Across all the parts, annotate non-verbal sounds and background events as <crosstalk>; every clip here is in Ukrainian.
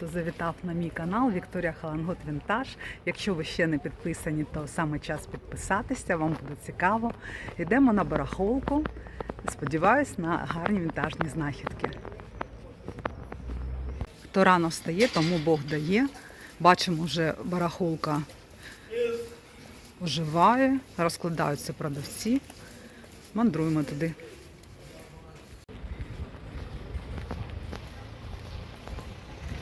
хто завітав на мій канал Вікторія Халангут Вінтаж. Якщо ви ще не підписані, то саме час підписатися, вам буде цікаво. Йдемо на барахолку. Сподіваюсь на гарні вінтажні знахідки. Хто рано встає, тому Бог дає. Бачимо, вже барахолка оживає, розкладаються продавці. Мандруємо туди.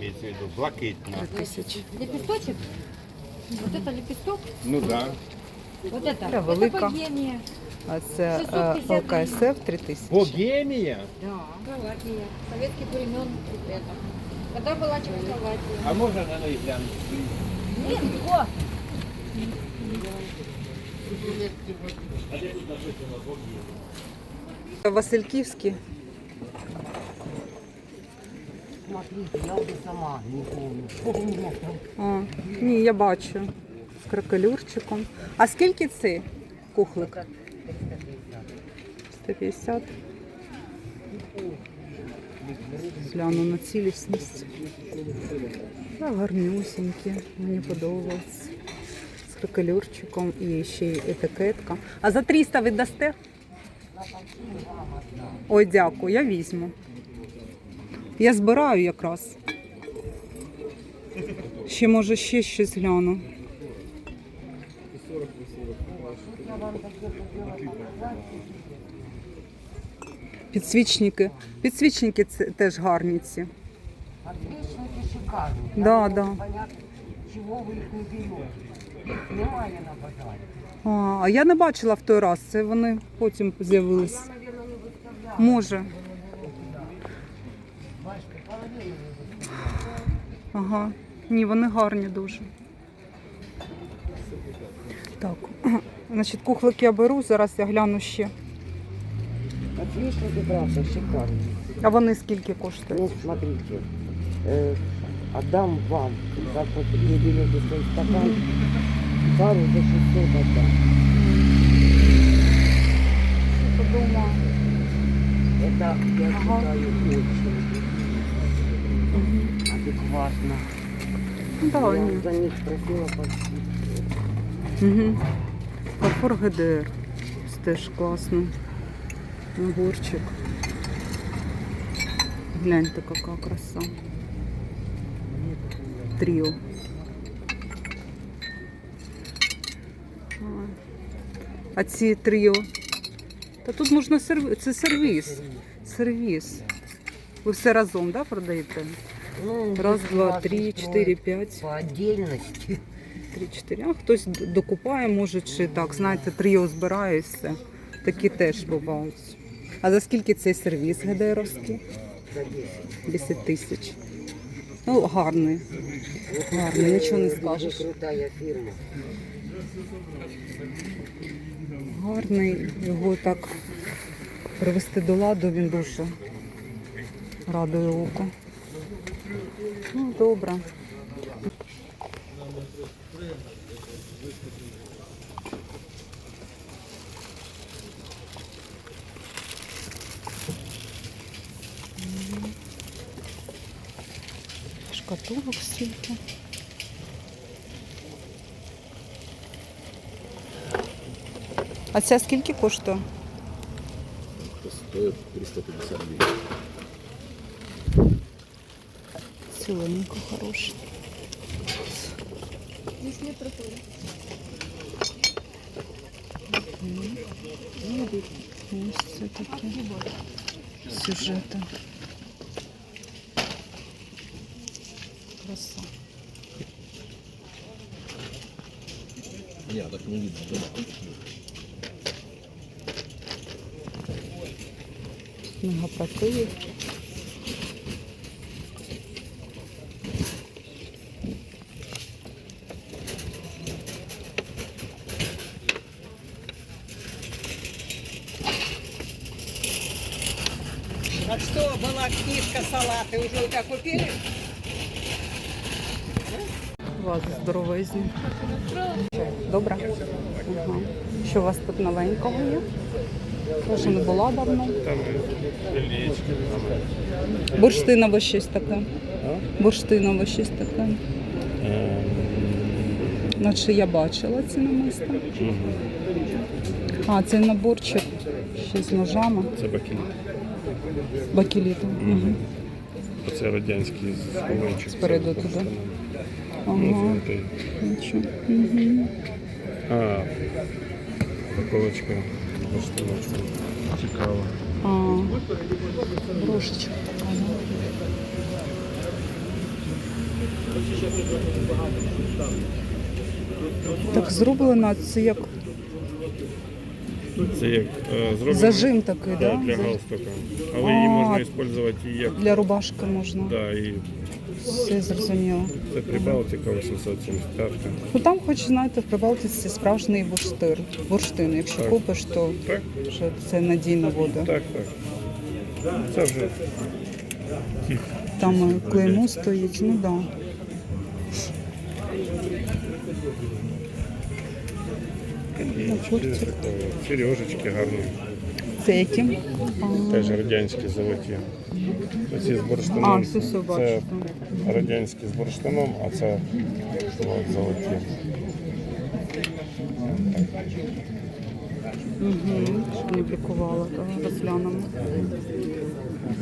Имеется в виду блакитно. Три тисячі. Лепесточек? Вот это лепесток? Ну да. Вот это? Да, это велика. богемия. А це 650 е, ЛКСФ 3000. Богемия? Да. Чехословакия. Советских времен это. Когда была Чехословакия? А можно на них глянуть? Нет, о! Васильківські. Смотрите, я уже сама не помню. Ні, я бачу. З кракелюрчиком. А скільки цей кухлик? 150. Гляну на цілісність. Да, гарнюсінькі, мені подобається. З кракелюрчиком і ще й етикетка. А за 300 ви дасте? Ой, дякую, я візьму. Я збираю якраз. Ще може ще щось гляну. Підсвічники. Підсвічники це теж гарні ці. Отличники шикарные. Да, Я да. не понятно, чего вы их не берете. Их немає на базаре. А, а я не бачила в той раз. Це вони потім з'явились. Наверное, не выставляла. Може. Ага. Ні, вони гарні дуже. Так. <clears throat> Значить, кухлик я беру, зараз я гляну ще. Отличники, правда, шикарные. А вони скільки коштують? Ну, смотрите, э, отдам вам, как вот не берете свой стакан, пару за 600 отдам. Подумаю. Это, я Ага. считаю, очень адекватно. Да, я ні. за них просила почти. Угу. Фарфор ГДР. Це Теж класно. Наборчик. Гляньте, яка краса. Тріо. А. А ці тріо. Та тут можна сервіс. Це сервіс. Сервіс. Ви все разом, да, продаєте? Ну, Раз, два, три, чотири, п'ять. По отдельности. Три-чотири. А хтось докупає, може, чи так, знаєте, тріо збирає і все. Такі теж бувають. А за скільки цей сервіс ГДРовський? За 10. 10 тисяч. Ну, гарний. Гарний, нічого не Дуже скажеш. крутая фирма. Гарний. Його так привести до ладу, він дуже радує око. Ну, добре. Шкатулок стільки. А ця скільки коштує? стоит 350 Гривен. Ціленько хороша. Ось це таке сюжети. Краса. Не, так не видно. да? Книга про Київ. А что, была книжка салаты, уже у тебя купили? Вази здоровезні. Добре. Ага. Що у вас тут новенького є? Теж не була давно. Бурштинове щось таке. Бурштинове щось таке. Наче я бачила ці намиста. А, це наборчик ще з ножами. Це бакіліт. Бакеліту. Угу. Це радянський схованчик. Спереду туди. Ага. Ну. Нічого. Угу. А, упаковочка. Цікаво. А, брошечка Так зроблено, це як Це як е, зроблено зажим такий, да, да? для За- галстука. Але її А. можна використовувати і як Для рубашки можна. да, і Все зрозуміло. це Прибалтика 875. Ну там, хоч знаєте, в Прибалтиці справжній бурштир, бурштин. Якщо Так. купиш, то Так, вже це надійно буде. так, так. Це вже Там клеймо стоїть, ну так. Да. Сережечки гарні. Це які? Теж радянські золоті. Оці з бурштином. А, все, все це радянські з бурштином, а це от, золоті. Угу. Щоб не блікувала, так, розглянемо.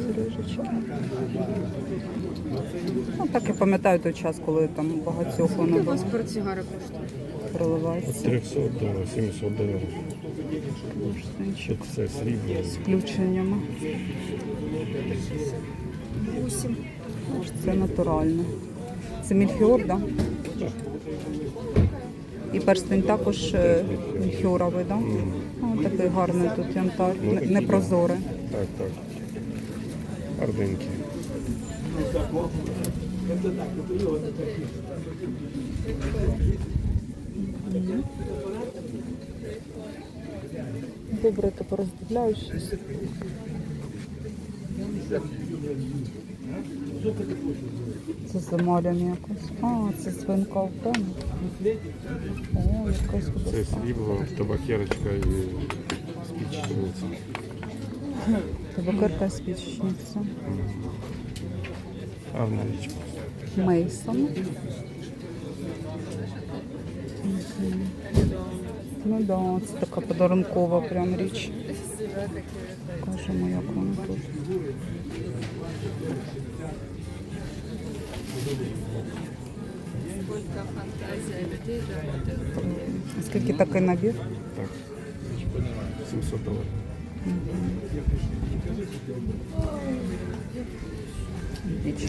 Сережечки. Ну, так я пам'ятаю той час, коли там багатьох воно було портсигара коштує? От проливається. 300 доларів, 700 доларів. Тут все срібло. з включеннями. Це натурально. Це мільфіор, так? Да? І перстень також е, мільфіоровий, так? Да? Такий гарний тут янтар, Ну, непрозорий. Так, так. Гарненькі. Добре, тепер роздивляю щось. Це замаляне якось. А, це свинка. О, якась Це срібло, табакерочка і спічниця. Табакерка спічниця. Гарна річ. Мейсон. Ну да, це така подарункова прям річ. Покажемо, як вона тут. А Скільки такий набір? Так. 700 доларів. Річ.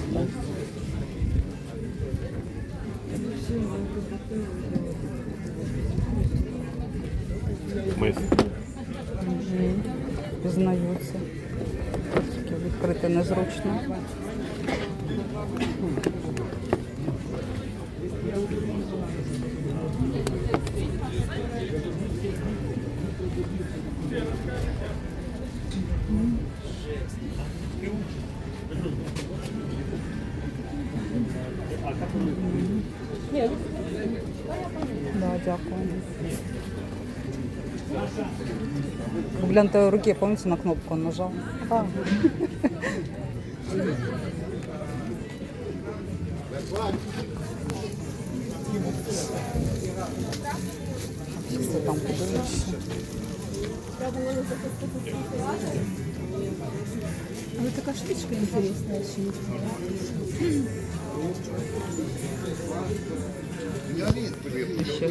Мис. Пізнаються. Тільки відкрити незручно. Да, дякую. Гляньте руки, помните, на кнопку он нажал? А. А вот такая штучка интересная очень. Ще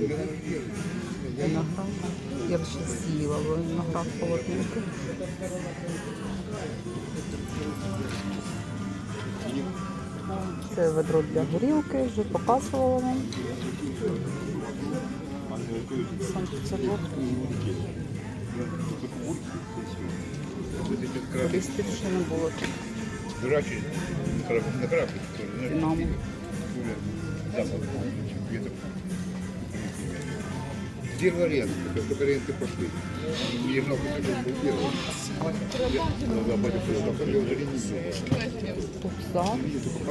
Виноград. Я б ще з'їла бо виноград холодненький. Це ведро для горілки, вже показувала вам. Санкт-Петербург. Туристів ще не було тут. Дурачий, на корабле, Динамо. Сделал аренду, как только аренды пошли. Мне жалко, что это был первый. Я тогда батя сказал, «Да, я уже не знаю». Тупса.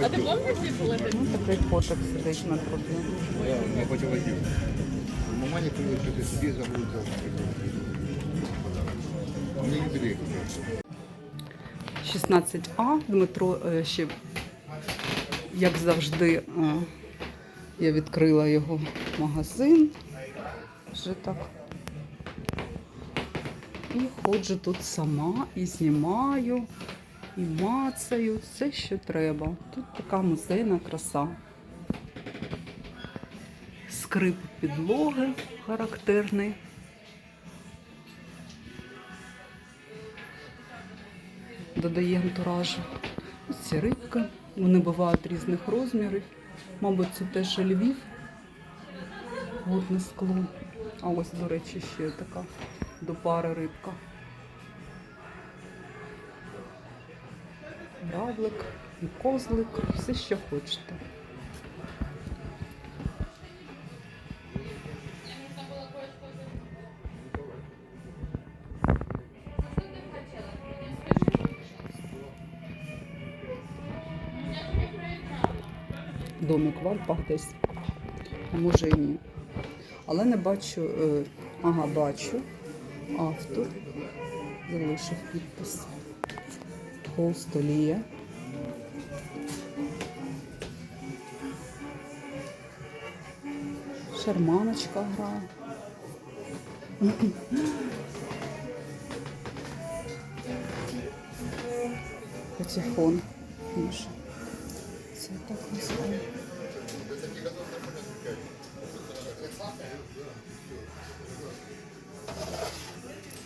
А ты помнишь, Ну, такий котик сидить на трубі. Я батя водил. Мама не поняла, что ты себе забыл. Мне юбилей. 16А Дмитро е, ще, як завжди, е, я відкрила його магазин. Вже так. І ходжу тут сама і знімаю, і мацаю все, що треба. Тут така музейна краса. Скрип підлоги характерний. додає антуражу. Ось ці рибки. Вони бувають різних розмірів. Мабуть, це теж Львів. Водне скло. А ось, до речі, ще така до пари рибка. Равлик і козлик, все, що хочете. домик в Альпах десь, а може і ні. Але не бачу, е, ага, бачу. Автор залишив підпис. Холстолія. Шарманочка грає. Патефон. Це так не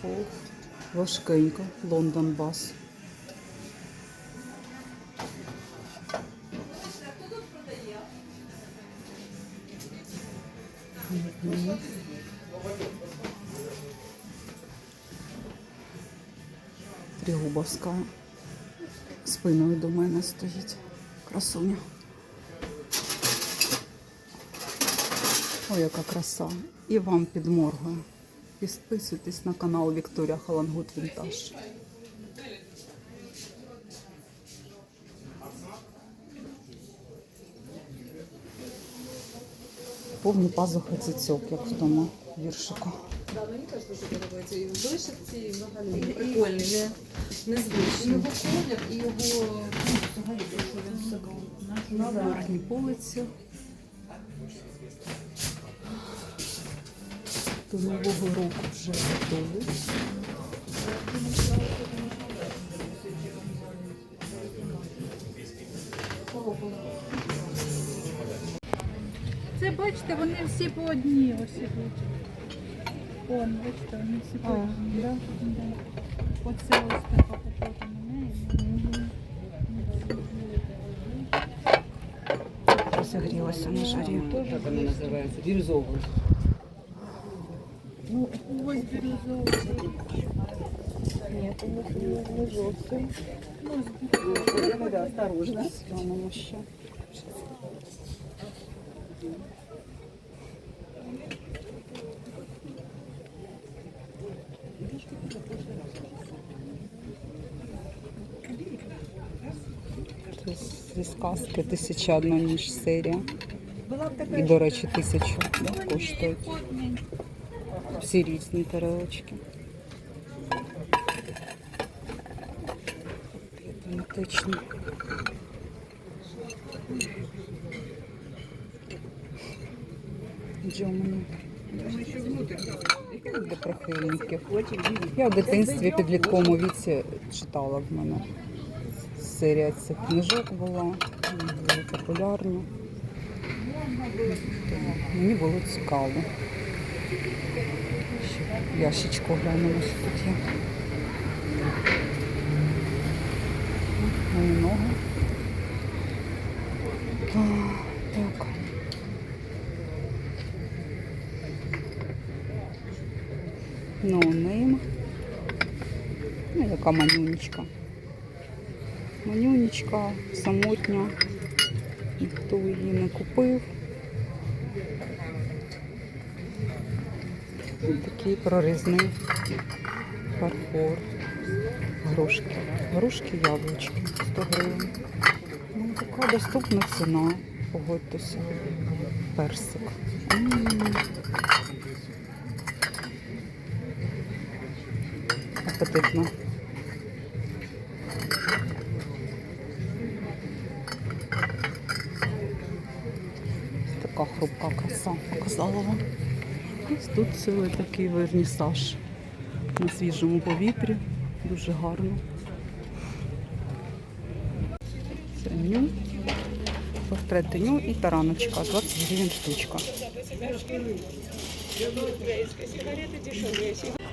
Ох, важкенько. Лондон бас. Тригубовська спиною до мене стоїть. Красуня. Ой, яка краса. І вам підморгую. Підписуйтесь на канал Вікторія Халангут Вінтаж. Повні пазухи цицьок, як в тому віршику. Да, мені теж дуже подобається. І вишивці, і взагалі прикольний, не, незвичний. І його колір, і його ну, взагалі він все Гарні полиці. До Нового року вже готові. Це бачите, вони всі по одній ось ідуть. Вон, бачите, вони всі по одній. Да? Да. Оце ось така походу на неї. Розігрілася на жарі. Как она называется? Бирюзовый. Ну, ось бірюзовий. Нет, у них не жовтий. Осторожно. Глянемо ще. Це зі сказки тисяча одна ніж серія. І, до речі, тисячу да, коштують. Всі різні тарелочки. Тематичні. Джомані. Для прихильників. Я в дитинстві підлітковому віці читала в мене. Серія цих книжок була, вони були популярні. Мені було цікаво. Ще ящичку глянула, що тут є. Ноги. Так. No name. Ну, яка манюнечка. Манюнечка, самотня. Ніхто її не купив. Такий прорізний фарфор. Грушки. Грушки, яблучки. 100 гривень. Ну, така доступна ціна. Погодьтеся. Персик. М. Апетитно. Така хрупка краса, показала вам. Ось тут цілий такий вернісаж на свіжому повітрі. Дуже гарно. Це ню. Портрет ню і тараночка. 20 гривень штучка.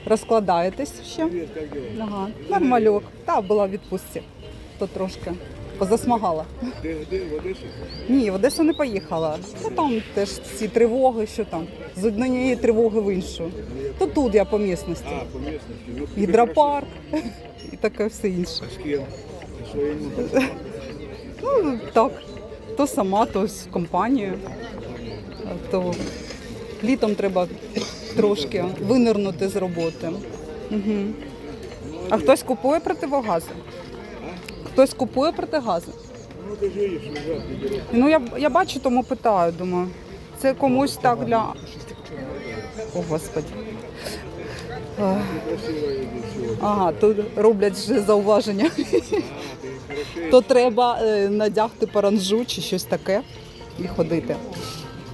Розкладаєтесь ще? Ага. Нормальок. Та була в відпустці. То трошки позасмагала. Де, де, в Одесі? Ні, в Одесу не поїхала. Та там теж ці тривоги, що там, з однієї тривоги в іншу. То тут я по місності. А, по місності. Ну, Гідропарк і таке все інше. хорошо. З ким? Своїм Ну так, то сама, то з компанією. То літом треба трошки винирнути з роботи. Угу. А хтось купує противогази? Хтось купує протигази? Ну, ти ж беруть. Ну я, я бачу, тому питаю, думаю. Це комусь так для. О, всього. Ага, тут роблять вже зауваження. То треба е, надягти паранжу чи щось таке і ходити.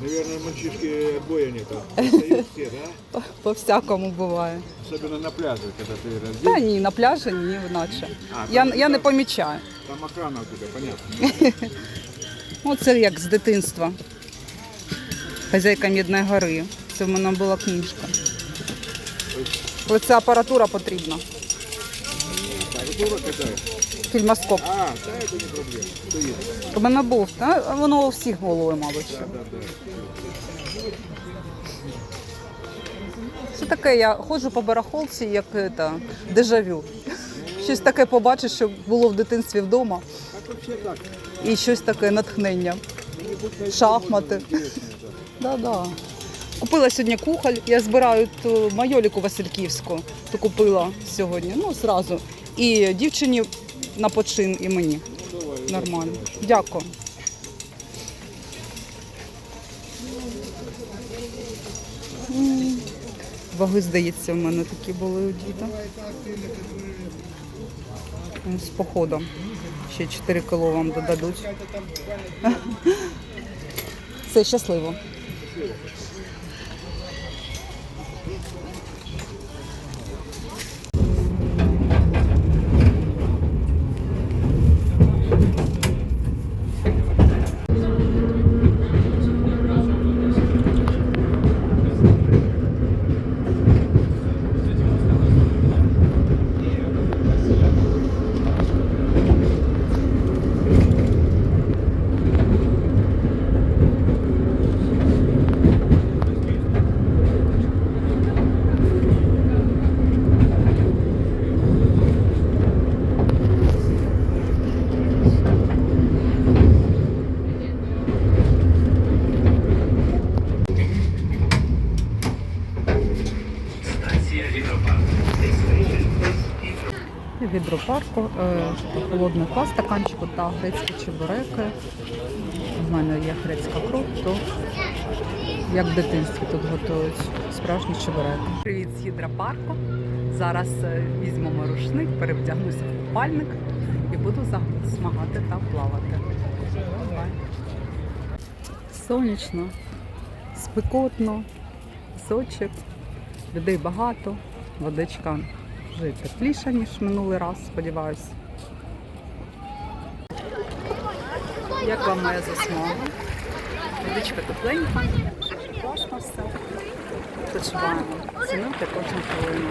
Наверное, мальчишки нету. <laughs> Остают все, да? По всякому буває. Особенно на пляже, когда ты Та раздел. ні, на пляжі ні, наче. А, Я, там- я не помічаю. Там охрана у тебя, понятно. <laughs> Ну, це як з дитинства. Хазяйка Мідної гори. Це в мене була книжка. Але це апаратура потрібна. Дура катает. Фільмоскоп. А, это не проблема. У мене був, та воно у всіх було, мабуть. що. Це таке, я ходжу по барахолці, як это, дежавю. Щось таке побачиш, що було в дитинстві вдома. І щось таке натхнення. Шахмати. Да, да. Купила сьогодні кухоль. Я збираю ту майоліку Васильківську. То купила сьогодні. Ну, зразу. І дівчині на почин, і мені. Нормально. Дякую. Ваги, здається, в мене такі були у діда. З походом. Ще 4 кіло вам додадуть. <laughs> Все щасливо. В гідропарку е, холодний квас, стаканчику та грецькі чебуреки. У мене є грецька кров, то як в дитинстві тут готують справжні чебуреки. Привіт з гідропарку. Зараз е, візьмемо рушник, перевдягнуся в купальник і буду засмагати та плавати. Сонячно, спекотно, сочок, людей багато, водичка вже тепліше, ніж минулий раз, сподіваюся. Як вам моя засмага? Водичка тепленька, класно все. Почуваємо. Цінуйте кожну хвилину.